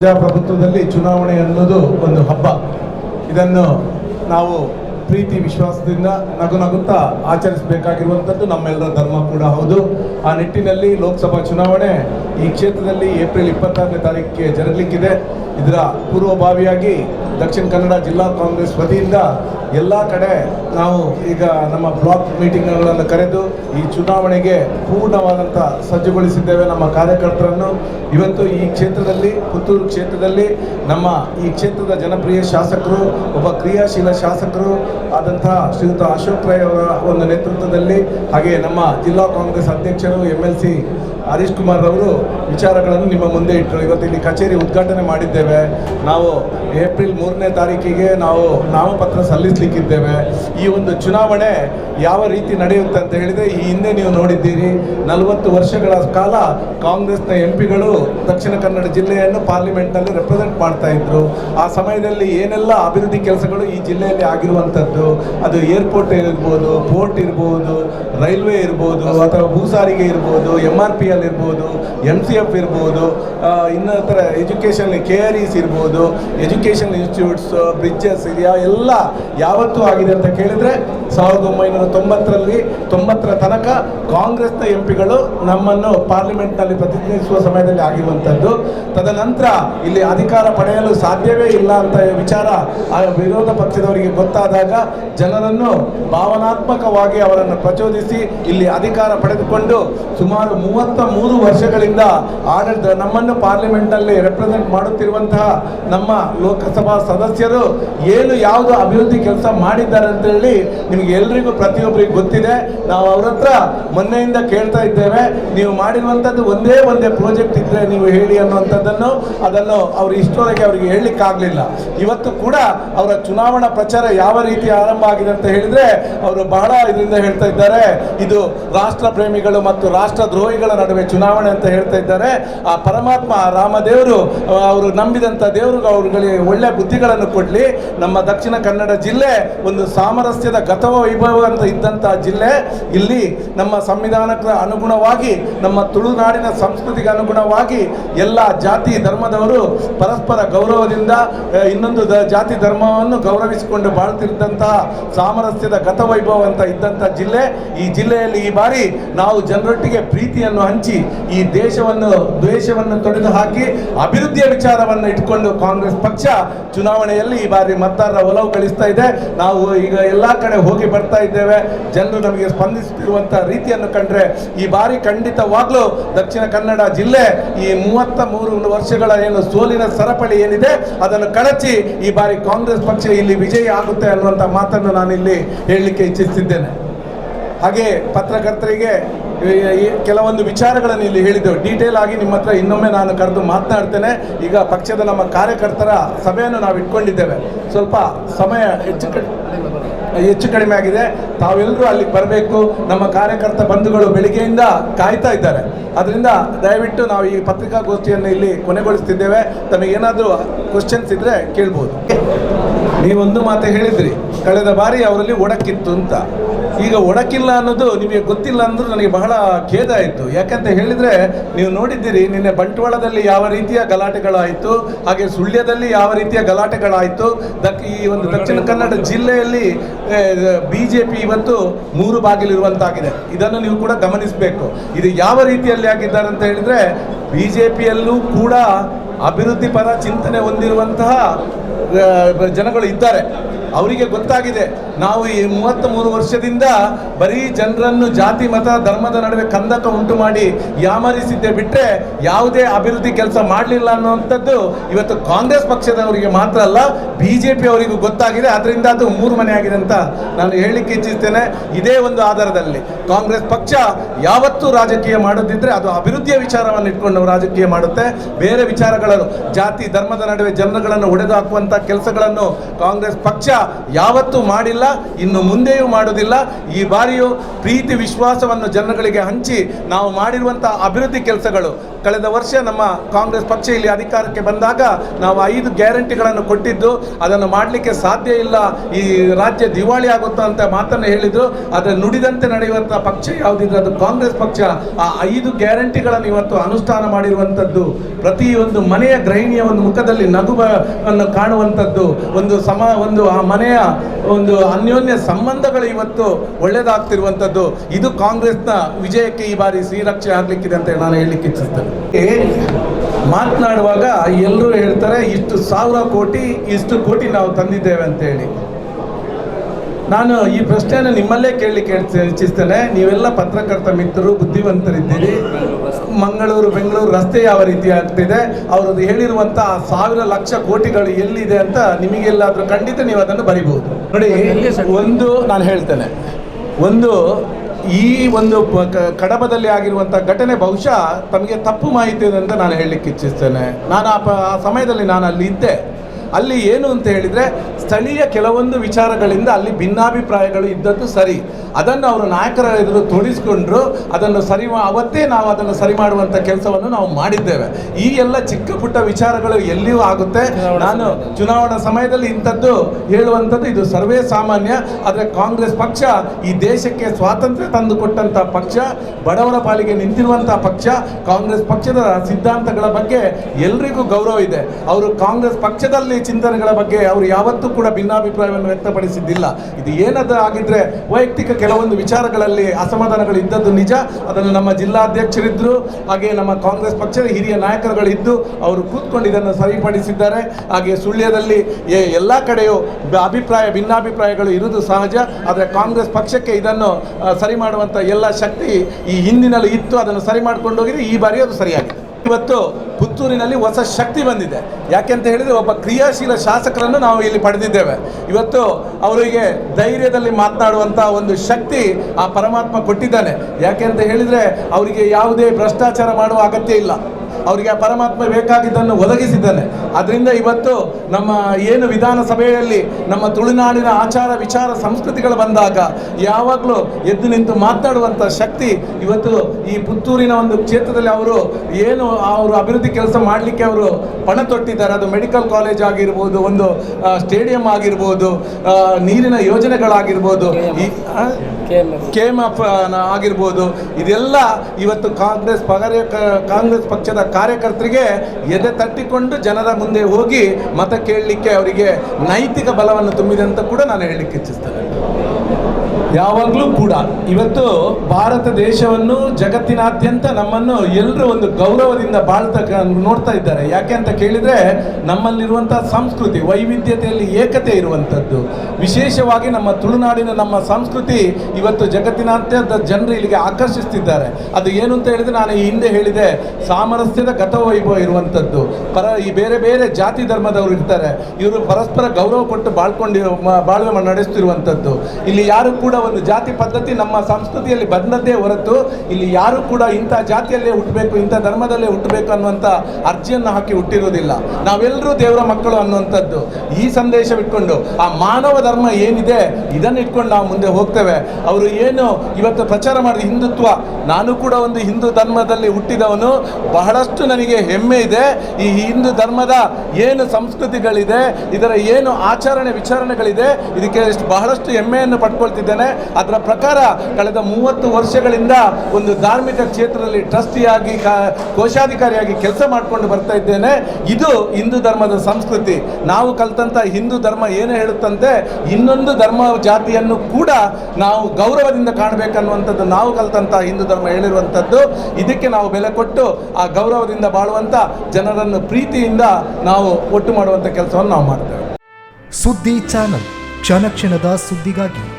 ಪ್ರಜಾಪ್ರಭುತ್ವದಲ್ಲಿ ಚುನಾವಣೆ ಅನ್ನೋದು ಒಂದು ಹಬ್ಬ. ಇದನ್ನು ನಾವು ಪ್ರೀತಿ, ವಿಶ್ವಾಸದಿಂದ ನಗು ನಗುತ್ತಾ ಆಚರಿಸಬೇಕಾಗಿರುವಂಥದ್ದು ನಮ್ಮೆಲ್ಲರ ಧರ್ಮ ಕೂಡ ಹೌದು. ಆ ನಿಟ್ಟಿನಲ್ಲಿ ಲೋಕಸಭಾ ಚುನಾವಣೆ ಈ ಕ್ಷೇತ್ರದಲ್ಲಿ ಏಪ್ರಿಲ್ ಇಪ್ಪತ್ತಾರನೇ ತಾರೀಕಿಗೆ ಜರಗಲಿಕ್ಕಿದೆ. ಇದರ ಪೂರ್ವಭಾವಿಯಾಗಿ ದಕ್ಷಿಣ ಕನ್ನಡ ಜಿಲ್ಲಾ ಕಾಂಗ್ರೆಸ್ ವತಿಯಿಂದ ಎಲ್ಲ ಕಡೆ ನಾವು ಈಗ ನಮ್ಮ ಬ್ಲಾಕ್ ಮೀಟಿಂಗ್ಗಳನ್ನು ಕರೆದು ಈ ಚುನಾವಣೆಗೆ ಪೂರ್ಣವಾದಂಥ ಸಜ್ಜುಗೊಳಿಸಿದ್ದೇವೆ ನಮ್ಮ ಕಾರ್ಯಕರ್ತರನ್ನು. ಇವತ್ತು ಈ ಕ್ಷೇತ್ರದಲ್ಲಿ, ಪುತ್ತೂರು ಕ್ಷೇತ್ರದಲ್ಲಿ ನಮ್ಮ ಈ ಕ್ಷೇತ್ರದ ಜನಪ್ರಿಯ ಶಾಸಕರು, ಒಬ್ಬ ಕ್ರಿಯಾಶೀಲ ಶಾಸಕರು ಆದಂತಹ ಶ್ರೀಯುತ ಅಶೋಕ್ ರೈ ಅವರ ಒಂದು ನೇತೃತ್ವದಲ್ಲಿ ಹಾಗೆ ನಮ್ಮ ಜಿಲ್ಲಾ ಕಾಂಗ್ರೆಸ್ ಅಧ್ಯಕ್ಷರು M L C Harish Kumar ಅವರು ವಿಚಾರಗಳನ್ನು ನಿಮ್ಮ ಮುಂದೆ ಇಟ್ಟರು. ಇವತ್ತು ಇಲ್ಲಿ ಕಚೇರಿ ಉದ್ಘಾಟನೆ ಮಾಡಿದ್ದೇವೆ. ನಾವು ಏಪ್ರಿಲ್ ಮೂರನೇ ತಾರೀಕಿಗೆ ನಾವು ನಾಮಪತ್ರ ಸಲ್ಲಿಸಲಿಕ್ಕಿದ್ದೇವೆ. ಈ ಒಂದು ಚುನಾವಣೆ ಯಾವ ರೀತಿ ನಡೆಯುತ್ತೆ ಅಂತ ಹೇಳಿದರೆ ಈ ಹಿಂದೆ ನೀವು ನೋಡಿದ್ದೀರಿ, ನಲವತ್ತು ವರ್ಷಗಳ ಕಾಲ ಕಾಂಗ್ರೆಸ್ನ ಎಂ ಪಿಗಳು ದಕ್ಷಿಣ ಕನ್ನಡ ಜಿಲ್ಲೆಯನ್ನು ಪಾರ್ಲಿಮೆಂಟ್ನಲ್ಲಿ ರೆಪ್ರೆಸೆಂಟ್ ಮಾಡ್ತಾ ಇದ್ರು. ಆ ಸಮಯದಲ್ಲಿ ಏನೆಲ್ಲ ಅಭಿವೃದ್ಧಿ ಕೆಲಸಗಳು ಈ ಜಿಲ್ಲೆಯಲ್ಲಿ ಆಗಿರುವಂಥದ್ದು? ಅದು ಏರ್ಪೋರ್ಟ್ ಇರ್ಬೋದು ಪೋರ್ಟ್ ಇರ್ಬೋದು, ರೈಲ್ವೆ ಇರ್ಬೋದು, ಅಥವಾ ಭೂ ಸಾರಿಗೆ ಇರ್ಬೋದು ಎಂ ಆರ್ ಪಿ ಇರ್ಬೋದು ಎಂ ಸಿ ಎಫ್ ಇರ್ಬೋದು ಇನ್ನಿತರ ಎಜುಕೇಷನ್ ಕೆ ಆರ್ ಇಸ್ ಇರ್ಬೋದು ಎಜುಕೇಷನ್ ಇನ್ಸ್ಟಿಟ್ಯೂಟ್ಸ್ ಬ್ರಿಡ್ಜಸ್ ಇದೆಯಾ, ಎಲ್ಲ ಯಾವತ್ತೂ ಆಗಿದೆ ಅಂತ ಕೇಳಿದ್ರೆ ಸಾವಿರದ ಒಂಬೈನೂರ ತೊಂಬತ್ತರಲ್ಲಿ ತೊಂಬತ್ತರ ತನಕ ಕಾಂಗ್ರೆಸ್ನ ಎಂ ಪಿಗಳು ನಮ್ಮನ್ನು ಪಾರ್ಲಿಮೆಂಟ್ನಲ್ಲಿ ಪ್ರತಿನಿಧಿಸುವ ಸಮಯದಲ್ಲಿ ಆಗಿರುವಂಥದ್ದು. ತದನಂತರ ಇಲ್ಲಿ ಅಧಿಕಾರ ಪಡೆಯಲು ಸಾಧ್ಯವೇ ಇಲ್ಲ ಅಂತ ವಿಚಾರ ಆ ವಿರೋಧ ಪಕ್ಷದವರಿಗೆ ಗೊತ್ತಾದಾಗ ಜನರನ್ನು ಭಾವನಾತ್ಮಕವಾಗಿ ಅವರನ್ನು ಪ್ರಚೋದಿಸಿ ಇಲ್ಲಿ ಅಧಿಕಾರ ಪಡೆದುಕೊಂಡು ಸುಮಾರು ಮೂವತ್ತ ಮೂರು ವರ್ಷಗಳಿಂದ ಆಡಳಿತ ನಮ್ಮನ್ನು ಪಾರ್ಲಿಮೆಂಟ್ನಲ್ಲಿ ರೆಪ್ರೆಸೆಂಟ್ ಮಾಡುತ್ತಿರುವಂತಹ ನಮ್ಮ ಲೋಕಸಭಾ ಸದಸ್ಯರು ಏನು ಯಾವುದು ಅಭಿವೃದ್ಧಿ ಕೆಲಸ ಮಾಡಿದ್ದಾರೆ ಅಂತ ಹೇಳಿ ನಿಮಗೆ ಎಲ್ರಿಗೂ ಪ್ರತಿಯೊಬ್ಬರಿಗೆ ಗೊತ್ತಿದೆ. ನಾವು ಅವ್ರ ಹತ್ರ ಮೊನ್ನೆಯಿಂದ ಕೇಳ್ತಾ ಇದ್ದೇವೆ. ನೀವು ಮಾಡಿರುವಂಥದ್ದು ಒಂದೇ ಒಂದೇ ಪ್ರಾಜೆಕ್ಟ್ ಇದ್ರೆ ನೀವು ಹೇಳಿ ಅನ್ನುವಂಥದ್ದನ್ನು ಅದನ್ನು ಅವರು ಇಷ್ಟೋರೆಗೆ ಅವರಿಗೆ ಹೇಳಲಿಕ್ಕಾಗಲಿಲ್ಲ. ಇವತ್ತು ಕೂಡ ಅವರ ಚುನಾವಣಾ ಪ್ರಚಾರ ಯಾವ ರೀತಿ ಆರಂಭ ಆಗಿದೆ ಅಂತ ಹೇಳಿದ್ರೆ ಅವರು ಬಹಳ ಇದರಿಂದ ಹೇಳ್ತಾ ಇದ್ದಾರೆ. ಇದು ರಾಷ್ಟ್ರ ಪ್ರೇಮಿಗಳು ಮತ್ತು ರಾಷ್ಟ್ರ ದ್ರೋಹಿಗಳ ನಡುವೆ ಚುನಾವಣೆ ಅಂತ ಹೇಳ್ತಾ ಇದ್ದಾರೆ. ಆ ಪರಮಾತ್ಮ ರಾಮದೇವರು, ಅವರು ನಂಬಿದಂಥ ದೇವರು ಅವರುಗಳಿಗೆ ಒಳ್ಳೆ ಬುದ್ಧಿಗಳನ್ನು ಕೊಡಲಿ. ನಮ್ಮ ದಕ್ಷಿಣ ಕನ್ನಡ ಜಿಲ್ಲೆ ಒಂದು ಸಾಮರಸ್ಯದ ಗತವ ವೈಭವ ಅಂತ ಇದ್ದಂಥ ಜಿಲ್ಲೆ, ಇಲ್ಲಿ ನಮ್ಮ ಸಂವಿಧಾನಕ್ಕೆ ಅನುಗುಣವಾಗಿ, ನಮ್ಮ ತುಳುನಾಡಿನ ಸಂಸ್ಕೃತಿಗೆ ಅನುಗುಣವಾಗಿ ಎಲ್ಲ ಜಾತಿ ಧರ್ಮದವರು ಪರಸ್ಪರ ಗೌರವದಿಂದ ಇನ್ನೊಂದು ಜಾತಿ ಧರ್ಮವನ್ನು ಗೌರವಿಸಿಕೊಂಡು ಬಾಳ್ತಿದ್ದಂತಹ ಸಾಮರಸ್ಯದ ಗತವೈಭವ ಅಂತ ಇದ್ದಂಥ ಜಿಲ್ಲೆ, ಈ ಜಿಲ್ಲೆಯಲ್ಲಿ ಈ ಬಾರಿ ನಾವು ಜನರೊಟ್ಟಿಗೆ ಪ್ರೀತಿಯನ್ನು ಹಂಚಿ, ಈ ದೇಶವನ್ನು, ದ್ವೇಷವನ್ನು ತೊಡೆದು ಹಾಕಿ, ಅಭಿವೃದ್ಧಿಯ ವಿಚಾರವನ್ನು ಇಟ್ಕೊಂಡು ಕಾಂಗ್ರೆಸ್ ಪಕ್ಷ ಚುನಾವಣೆಯಲ್ಲಿ ಈ ಬಾರಿ ಮತದಾರರ ಒಲವು ಗಳಿಸ್ತಾ ಇದೆ. ನಾವು ಈಗ ಎಲ್ಲ ಕಡೆ ಹೋಗಿ ಬರ್ತಾ ಇದ್ದೇವೆ. ಜನರು ನಮಗೆ ಸ್ಪಂದಿಸುತ್ತಿರುವಂಥ ರೀತಿಯನ್ನು ಕಂಡ್ರೆ ಈ ಬಾರಿ ಖಂಡಿತವಾಗ್ಲೂ ದಕ್ಷಿಣ ಕನ್ನಡ ಜಿಲ್ಲೆ ಈ ಮೂವತ್ತ ಮೂರು ವರ್ಷಗಳ ಏನು ಸೋಲಿನ ಸರಪಳಿ ಏನಿದೆ, ಅದನ್ನು ಕಳಚಿ ಈ ಬಾರಿ ಕಾಂಗ್ರೆಸ್ ಪಕ್ಷ ಇಲ್ಲಿ ವಿಜಯ ಆಗುತ್ತೆ ಅನ್ನುವಂಥ ಮಾತನ್ನು ನಾನು ಇಲ್ಲಿ ಹೇಳಲಿಕ್ಕೆ ಇಚ್ಛಿಸಿದ್ದೇನೆ ಹಾಗೆ ಪತ್ರಕರ್ತರಿಗೆ ಕೆಲವೊಂದು ವಿಚಾರಗಳನ್ನು ಇಲ್ಲಿ ಹೇಳಿದ್ದೆವು. ಡೀಟೇಲ್ ಆಗಿ ನಿಮ್ಮ ಹತ್ರ ಇನ್ನೊಮ್ಮೆ ನಾನು ಕರೆದು ಮಾತನಾಡ್ತೇನೆ. ಈಗ ಪಕ್ಷದ ನಮ್ಮ ಕಾರ್ಯಕರ್ತರ ಸಭೆಯನ್ನು ನಾವು ಇಟ್ಕೊಂಡಿದ್ದೇವೆ ಸ್ವಲ್ಪ ಸಮಯ ಹೆಚ್ಚು ಕಡಿ ಹೆಚ್ಚು ಕಡಿಮೆ ಆಗಿದೆ. ತಾವೆಲ್ಲರೂ ಅಲ್ಲಿಗೆ ಬರಬೇಕು. ನಮ್ಮ ಕಾರ್ಯಕರ್ತ ಬಂಧುಗಳು ಬೆಳಿಗ್ಗೆಯಿಂದ ಕಾಯ್ತಾ ಇದ್ದಾರೆ. ಅದರಿಂದ ದಯವಿಟ್ಟು ನಾವು ಈ ಪತ್ರಿಕಾಗೋಷ್ಠಿಯನ್ನು ಇಲ್ಲಿ ಕೊನೆಗೊಳಿಸ್ತಿದ್ದೇವೆ. ತಮಗೇನಾದರೂ ಕ್ವಶನ್ಸ್ ಇದ್ದರೆ ಕೇಳ್ಬೋದು. ನೀವೊಂದು ಮಾತು ಹೇಳಿದ್ರಿ. ಕಳೆದ ಬಾರಿ ಅವರಲ್ಲಿ ಒಡಕಿತ್ತು ಅಂತ. ಈಗ ಒಡಕಿಲ್ಲ ಅನ್ನೋದು ನಿಮಗೆ ಗೊತ್ತಿಲ್ಲ ಅಂದ್ರೆ ನನಗೆ ಬಹಳ ಖೇದ ಆಯಿತು. ಯಾಕಂತ ಹೇಳಿದರೆ ನೀವು ನೋಡಿದ್ದೀರಿ, ನಿನ್ನೆ ಬಂಟ್ವಾಳದಲ್ಲಿ ಯಾವ ರೀತಿಯ ಗಲಾಟೆಗಳಾಯಿತು, ಹಾಗೆ ಸುಳ್ಯದಲ್ಲಿ ಯಾವ ರೀತಿಯ ಗಲಾಟೆಗಳಾಯಿತು. ದಕ್ ಈ ಒಂದು ದಕ್ಷಿಣ ಕನ್ನಡ ಜಿಲ್ಲೆಯಲ್ಲಿ ಬಿ ಜೆ ಪಿ ಇವತ್ತು ಮೂರು ಬಾಗಿಲಿರುವಂತಾಗಿದೆ. ಇದನ್ನು ನೀವು ಕೂಡ ಗಮನಿಸಬೇಕು. ಇದು ಯಾವ ರೀತಿಯಲ್ಲಿ ಆಗಿದ್ದಾರೆ ಅಂತ ಹೇಳಿದರೆ ಬಿ ಜೆ ಪಿಯಲ್ಲೂ ಕೂಡ ಅಭಿವೃದ್ಧಿ ಪರ ಚಿಂತನೆ ಹೊಂದಿರುವಂತಹ ಜನಗಳು ಇದ್ದಾರೆ. ಅವರಿಗೆ ಗೊತ್ತಾಗಿದೆ, ನಾವು ಈ ಮೂವತ್ತ್ ಮೂರು ವರ್ಷದಿಂದ ಬರೀ ಜನರನ್ನು ಜಾತಿ, ಮತ, ಧರ್ಮದ ನಡುವೆ ಕಂದಕ ಉಂಟು ಮಾಡಿ ಯಾಮರಿಸಿದ್ದೆ ಬಿಟ್ಟರೆ ಯಾವುದೇ ಅಭಿವೃದ್ಧಿ ಕೆಲಸ ಮಾಡಲಿಲ್ಲ ಅನ್ನುವಂಥದ್ದು ಇವತ್ತು ಕಾಂಗ್ರೆಸ್ ಪಕ್ಷದವರಿಗೆ ಮಾತ್ರ ಅಲ್ಲ ಬಿ ಜೆ ಪಿ ಅವರಿಗೂ ಗೊತ್ತಾಗಿದೆ. ಅದರಿಂದ ಅದು ಮೂರು ಮನೆ ಆಗಿದೆ ಅಂತ ನಾನು ಹೇಳಲಿಕ್ಕೆ ಇಚ್ಛಿಸ್ತೇನೆ. ಇದೇ ಒಂದು ಆಧಾರದಲ್ಲಿ ಕಾಂಗ್ರೆಸ್ ಪಕ್ಷ ಯಾವತ್ತೂ ರಾಜಕೀಯ ಮಾಡದಿದ್ದರೆ ಅದು ಅಭಿವೃದ್ಧಿಯ ವಿಚಾರವನ್ನು ಇಟ್ಕೊಂಡು ರಾಜಕೀಯ ಮಾಡುತ್ತೆ. ಬೇರೆ ವಿಚಾರಗಳನ್ನು ಜಾತಿ, ಧರ್ಮದ ನಡುವೆ ಜನರುಗಳನ್ನು ಒಡೆದು ಹಾಕುವಂಥ ಕೆಲಸಗಳನ್ನು ಕಾಂಗ್ರೆಸ್ ಪಕ್ಷ ಯಾವತ್ತೂ ಮಾಡಿಲ್ಲ, ಇನ್ನು ಮುಂದೆಯೂ ಮಾಡುವುದಿಲ್ಲ. ಈ ಬಾರಿಯೂ ಪ್ರೀತಿ, ವಿಶ್ವಾಸವನ್ನು ಜನಗಳಿಗೆ ಹಂಚಿ ನಾವು ಮಾಡಿರುವಂಥ ಅಭಿವೃದ್ಧಿ ಕೆಲಸಗಳು ಕಳೆದ ವರ್ಷ ನಮ್ಮ ಕಾಂಗ್ರೆಸ್ ಪಕ್ಷ ಇಲ್ಲಿ ಅಧಿಕಾರಕ್ಕೆ ಬಂದಾಗ ನಾವು ಐದು ಗ್ಯಾರಂಟಿಗಳನ್ನು ಕೊಟ್ಟಿದ್ದು, ಅದನ್ನು ಮಾಡಲಿಕ್ಕೆ ಸಾಧ್ಯ ಇಲ್ಲ. ಈ ರಾಜ್ಯ ದಿವಾಳಿ ಆಗುತ್ತಾ ಅಂತ ಮಾತನ್ನು ಹೇಳಿದ್ರು. ಅದರ ನುಡಿದಂತೆ ನಡೆಯುವಂಥ ಪಕ್ಷ ಯಾವುದಿದ್ರೆ ಅದು ಕಾಂಗ್ರೆಸ್ ಪಕ್ಷ. ಆ ಐದು ಗ್ಯಾರಂಟಿಗಳನ್ನು ಇವತ್ತು ಅನುಷ್ಠಾನ ಮಾಡಿರುವಂಥದ್ದು, ಪ್ರತಿಯೊಂದು ಮನೆಯ ಗೃಹಿಣಿಯ ಒಂದು ಮುಖದಲ್ಲಿ ನಗುವನ್ನು ಕಾಣುವಂಥದ್ದು, ಒಂದು ಸಮ, ಒಂದು ಆ ಮನೆಯ ಒಂದು ಅನ್ಯೋನ್ಯ ಸಂಬಂಧಗಳು ಇವತ್ತು ಒಳ್ಳೆಯದಾಗ್ತಿರುವಂಥದ್ದು ಇದು ಕಾಂಗ್ರೆಸ್ನ ವಿಜಯಕ್ಕೆ ಈ ಬಾರಿ ಶ್ರೀರಕ್ಷೆ ಆಗಲಿಕ್ಕಿದೆ ಅಂತ ನಾನು ಹೇಳಲಿಕ್ಕೆ ಇಚ್ಛಿಸ್ತೇನೆ. ಮಾತನಾಡುವಾಗ ಎಲ್ಲರೂ ಹೇಳ್ತಾರೆ ಇಷ್ಟು ಸಾವಿರ ಕೋಟಿ ಇಷ್ಟು ಕೋಟಿ ನಾವು ತಂದಿದ್ದೇವೆ ಅಂತ ಹೇಳಿ ನಾನು ಈ ಪ್ರಶ್ನೆಯನ್ನು ನಿಮ್ಮಲ್ಲೇ ಕೇಳಲಿಕ್ಕೆ ಇಚ್ಛಿಸ್ತೇನೆ ನೀವೆಲ್ಲ ಪತ್ರಕರ್ತ ಮಿತ್ರರು ಬುದ್ಧಿವಂತರಿದ್ದೀರಿ. ಮಂಗಳೂರು ಬೆಂಗಳೂರು ರಸ್ತೆ ಯಾವ ರೀತಿ ಆಗ್ತಿದೆ? ಅವರು ಹೇಳಿರುವಂಥ ಸಾವಿರ ಲಕ್ಷ ಕೋಟಿಗಳು ಎಲ್ಲಿದೆ ಅಂತ ನಿಮಗೆಲ್ಲಾದರೂ ಖಂಡಿತ ನೀವು ಅದನ್ನು ಬರಿಬಹುದು. ನೋಡಿ ಒಂದು ನಾನು ಹೇಳ್ತೇನೆ. ಒಂದು ಈ ಒಂದು ಕಡಬದಲ್ಲಿ ಆಗಿರುವಂಥ ಘಟನೆ ಬಹುಶಃ ತಮಗೆ ತಪ್ಪು ಮಾಹಿತಿ ಅಂತ ನಾನು ಹೇಳಲಿಕ್ಕೆ ಇಚ್ಛಿಸ್ತೇನೆ. ನಾನು ಆ ಸಮಯದಲ್ಲಿ ನಾನು ಅಲ್ಲಿ ಇದ್ದೆ. ಅಲ್ಲಿ ಏನು ಅಂತ ಹೇಳಿದರೆ ಸ್ಥಳೀಯ ಕೆಲವೊಂದು ವಿಚಾರಗಳಿಂದ ಅಲ್ಲಿ ಭಿನ್ನಾಭಿಪ್ರಾಯಗಳು ಇದ್ದದ್ದು ಸರಿ. ಅದನ್ನು ಅವರು ನಾಯಕರ ಎದುರು ತೋರಿಸಿಕೊಂಡ್ರು ಅದನ್ನು ಸರಿ ಅವತ್ತೇ ನಾವು ಅದನ್ನು ಸರಿ ಮಾಡುವಂಥ ಕೆಲಸವನ್ನು ನಾವು ಮಾಡಿದ್ದೇವೆ. ಈ ಎಲ್ಲ ಚಿಕ್ಕ ಪುಟ್ಟ ವಿಚಾರಗಳು ಎಲ್ಲಿಯೂ ಆಗುತ್ತೆ. ನಾನು ಚುನಾವಣಾ ಸಮಯದಲ್ಲಿ ಇಂಥದ್ದು ಹೇಳುವಂಥದ್ದು ಇದು ಸರ್ವೇ ಸಾಮಾನ್ಯ. ಆದರೆ ಕಾಂಗ್ರೆಸ್ ಪಕ್ಷ ಈ ದೇಶಕ್ಕೆ ಸ್ವಾತಂತ್ರ್ಯ ತಂದುಕೊಟ್ಟಂತಹ ಪಕ್ಷ ಬಡವರ ಪಾಲಿಗೆ ನಿಂತಿರುವಂಥ ಪಕ್ಷ ಕಾಂಗ್ರೆಸ್ ಪಕ್ಷದ ಸಿದ್ಧಾಂತಗಳ ಬಗ್ಗೆ ಎಲ್ರಿಗೂ ಗೌರವ ಇದೆ. ಅವರು ಕಾಂಗ್ರೆಸ್ ಪಕ್ಷದಲ್ಲಿ ಚಿಂತನೆಗಳ ಬಗ್ಗೆ ಅವರು ಯಾವತ್ತೂ ಕೂಡ ಭಿನ್ನಾಭಿಪ್ರಾಯವನ್ನು ವ್ಯಕ್ತಪಡಿಸಿದ್ದಿಲ್ಲ. ಇದು ಏನದ ಆಗಿದ್ರೆ ವೈಯಕ್ತಿಕ ಕೆಲವೊಂದು ವಿಚಾರಗಳಲ್ಲಿ ಅಸಮಾಧಾನಗಳು ಇದ್ದದ್ದು ನಿಜ. ಅದನ್ನು ನಮ್ಮ ಜಿಲ್ಲಾಧ್ಯಕ್ಷರಿದ್ದರು ಹಾಗೆ ನಮ್ಮ ಕಾಂಗ್ರೆಸ್ ಪಕ್ಷದ ಹಿರಿಯ ನಾಯಕರುಗಳಿದ್ದು ಅವರು ಕೂತ್ಕೊಂಡು ಇದನ್ನು ಸರಿಪಡಿಸಿದ್ದಾರೆ. ಹಾಗೆ ಸುಳ್ಯದಲ್ಲಿ ಎಲ್ಲ ಕಡೆಯೂ ಅಭಿಪ್ರಾಯ, ಭಿನ್ನಾಭಿಪ್ರಾಯಗಳು ಇರುವುದು ಸಹಜ. ಆದರೆ ಕಾಂಗ್ರೆಸ್ ಪಕ್ಷಕ್ಕೆ ಇದನ್ನು ಸರಿ ಮಾಡುವಂಥ ಎಲ್ಲ ಶಕ್ತಿ ಈ ಹಿಂದಿನಲ್ಲಿ ಇತ್ತು. ಅದನ್ನು ಸರಿ ಮಾಡ್ಕೊಂಡು ಹೋಗಿದೆ. ಈ ಬಾರಿ ಅದು ಸರಿಯಾಗಿದೆ. ಇವತ್ತು ಪುತ್ತೂರಿನಲ್ಲಿ ಹೊಸ ಶಕ್ತಿ ಬಂದಿದೆ. ಯಾಕೆಂತ ಹೇಳಿದರೆ ಒಬ್ಬ ಕ್ರಿಯಾಶೀಲ ಶಾಸಕರನ್ನು ನಾವು ಇಲ್ಲಿ ಪಡೆದಿದ್ದೇವೆ. ಇವತ್ತು ಅವರಿಗೆ ಧೈರ್ಯದಲ್ಲಿ ಮಾತನಾಡುವಂಥ ಒಂದು ಶಕ್ತಿ ಆ ಪರಮಾತ್ಮ ಕೊಟ್ಟಿದ್ದಾನೆ. ಯಾಕೆಂತ ಹೇಳಿದರೆ ಅವರಿಗೆ ಯಾವುದೇ ಭ್ರಷ್ಟಾಚಾರ ಮಾಡುವ ಅಗತ್ಯ ಇಲ್ಲ. ಅವರಿಗೆ ಪರಮಾತ್ಮ ಬೇಕಾಗಿದ್ದನ್ನು ಒದಗಿಸಿದ್ದಾನೆ ಅದರಿಂದ ಇವತ್ತು ನಮ್ಮ ಏನು ವಿಧಾನಸಭೆಯಲ್ಲಿ ನಮ್ಮ ತುಳುನಾಡಿನ ಆಚಾರ ವಿಚಾರ ಸಂಸ್ಕೃತಿಗಳು ಬಂದಾಗ ಯಾವಾಗಲೂ ಎದ್ದು ನಿಂತು ಮಾತನಾಡುವಂಥ ಶಕ್ತಿ ಇವತ್ತು ಈ ಪುತ್ತೂರಿನ ಒಂದು ಕ್ಷೇತ್ರದಲ್ಲಿ ಅವರು ಏನು ಅವರು ಅಭಿವೃದ್ಧಿ ಕೆಲಸ ಮಾಡಲಿಕ್ಕೆ ಅವರು ಪಣ ತೊಟ್ಟಿದ್ದಾರೆ ಅದು ಮೆಡಿಕಲ್ ಕಾಲೇಜ್ ಆಗಿರ್ಬೋದು, ಒಂದು ಸ್ಟೇಡಿಯಂ ಆಗಿರ್ಬೋದು ನೀರಿನ ಯೋಜನೆಗಳಾಗಿರ್ಬೋದು ಈ? ಕೆ ಎಂ ಎಫ್ ಆಗಿರ್ಬೋದು. ಇದೆಲ್ಲ ಇವತ್ತು ಕಾಂಗ್ರೆಸ್ ಪಗರೆ ಕಾಂಗ್ರೆಸ್ ಪಕ್ಷದ ಕಾರ್ಯಕರ್ತರಿಗೆ ಎದೆ ತಟ್ಟಿಕೊಂಡು ಜನರ ಮುಂದೆ ಹೋಗಿ ಮತ ಕೇಳಲಿಕ್ಕೆ ಅವರಿಗೆ ನೈತಿಕ ಬಲವನ್ನು ತುಂಬಿದೆ ಅಂತ ಕೂಡ ನಾನು ಹೇಳಲಿಕ್ಕೆ ಇಚ್ಛಿಸ್ತೇನೆ. ಯಾವಾಗಲೂ ಕೂಡ. ಇವತ್ತು ಭಾರತ ದೇಶವನ್ನು ಜಗತ್ತಿನಾದ್ಯಂತ ನಮ್ಮನ್ನು ಎಲ್ಲರೂ ಒಂದು ಗೌರವದಿಂದ ಬಾಳ್ತಾ ನೋಡ್ತಾ ಇದ್ದಾರೆ. ಯಾಕೆ ಅಂತ ಕೇಳಿದ್ರೆ ನಮ್ಮಲ್ಲಿರುವಂತಹ ಸಂಸ್ಕೃತಿ, ವೈವಿಧ್ಯತೆಯಲ್ಲಿ ಏಕತೆ ಇರುವಂಥದ್ದು. ವಿಶೇಷವಾಗಿ ನಮ್ಮ ತುಳುನಾಡಿನ ನಮ್ಮ ಸಂಸ್ಕೃತಿ ಇವತ್ತು ಜಗತ್ತಿನಾದ್ಯಂತ ಜನರು ಇಲ್ಲಿಗೆ ಆಕರ್ಷಿಸ್ತಿದ್ದಾರೆ. ಅದು ಏನು ಅಂತ ಹೇಳಿದ್ರೆ ನಾನು ಈ ಹಿಂದೆ ಹೇಳಿದೆ, ಸಾಮರಸ್ಯದ ಗತವೈಭವ ಇರುವಂಥದ್ದು. ಪರ, ಈ ಬೇರೆ ಬೇರೆ ಜಾತಿ ಧರ್ಮದವರು ಇರ್ತಾರೆ. ಇವರು ಪರಸ್ಪರ ಗೌರವ ಕೊಟ್ಟು ಬಾಳ್ಕೊಂಡಿರೋ ಬಾಳ್ವೆ ನಡೆಸ್ತಿರುವಂಥದ್ದು. ಇಲ್ಲಿ ಯಾರು ಕೂಡ ಒಂದು ಜಾತಿ ಪದ್ಧತಿ ನಮ್ಮ ಸಂಸ್ಕೃತಿಯಲ್ಲಿ ಬಂದದ್ದೇ ಹೊರತು ಇಲ್ಲಿ ಯಾರು ಕೂಡ ಇಂಥ ಜಾತಿಯಲ್ಲೇ ಹುಟ್ಟಬೇಕು ಇಂಥ ಧರ್ಮದಲ್ಲೇ ಹುಟ್ಟಬೇಕು ಅನ್ನುವಂಥ ಅರ್ಜಿಯನ್ನು ಹಾಕಿ ಹುಟ್ಟಿರೋದಿಲ್ಲ. ನಾವೆಲ್ಲರೂ ದೇವರ ಮಕ್ಕಳು ಅನ್ನುವಂಥದ್ದು. ಈ ಸಂದೇಶ ಇಟ್ಕೊಂಡು ಆ ಮಾನವ ಧರ್ಮ ಏನಿದೆ, ಇದನ್ನು ಇಟ್ಕೊಂಡು ನಾವು ಮುಂದೆ ಹೋಗ್ತೇವೆ. ಅವರು ಏನು ಇವತ್ತು ಪ್ರಚಾರ ಮಾಡಿದ ಹಿಂದುತ್ವ, ನಾನು ಕೂಡ ಒಂದು ಹಿಂದೂ ಧರ್ಮದಲ್ಲಿ ಹುಟ್ಟಿದವನು, ಬಹಳಷ್ಟು ನನಗೆ ಹೆಮ್ಮೆ ಇದೆ. ಈ ಹಿಂದೂ ಧರ್ಮದ ಏನು ಸಂಸ್ಕೃತಿಗಳಿದೆ, ಇದರ ಏನು ಆಚರಣೆ ವಿಚಾರಣೆಗಳಿದೆ, ಇದಕ್ಕೆ ಬಹಳಷ್ಟು ಹೆಮ್ಮೆಯನ್ನು ಪಡ್ಕೊಳ್ತಿದ್ದೇನೆ. ಅದರ ಪ್ರಕಾರ ಕಳೆದ ಮೂವತ್ತು ವರ್ಷಗಳಿಂದ ಒಂದು ಧಾರ್ಮಿಕ ಕ್ಷೇತ್ರದಲ್ಲಿ ಟ್ರಸ್ಟಿಯಾಗಿ ಕಾ- ಕೋಶಾಧಿಕಾರಿಯಾಗಿ ಕೆಲಸ ಮಾಡಿಕೊಂಡು ಬರ್ತಾ ಇದ್ದೇನೆ. ಇದು ಹಿಂದೂ ಧರ್ಮದ ಸಂಸ್ಕೃತಿ. ನಾವು ಕಲ್ತಂಥ ಹಿಂದೂ ಧರ್ಮ ಏನು ಹೇಳುತ್ತಂತೆ, ಇನ್ನೊಂದು ಧರ್ಮ ಜಾತಿಯನ್ನು ಕೂಡ ನಾವು ಗೌರವದಿಂದ ಕಾಣಬೇಕನ್ನುವಂಥದ್ದು ನಾವು ಕಲ್ತಂಥ ಹಿಂದೂ ಧರ್ಮ ಹೇಳಿರುವಂಥದ್ದು. ಇದಕ್ಕೆ ನಾವು ಬೆಲೆ ಕೊಟ್ಟು ಆ ಗೌರವದಿಂದ ಬಾಳುವಂಥ ಜನರನ್ನು ಪ್ರೀತಿಯಿಂದ ನಾವು ಒಟ್ಟು ಮಾಡುವಂಥ ಕೆಲಸವನ್ನು ನಾವು ಮಾಡ್ತೇವೆ. ಸುದ್ದಿ ಚಾನಲ್ ಕ್ಷಣ ಕ್ಷಣದ ಸುದ್ದಿಗಾಗಿ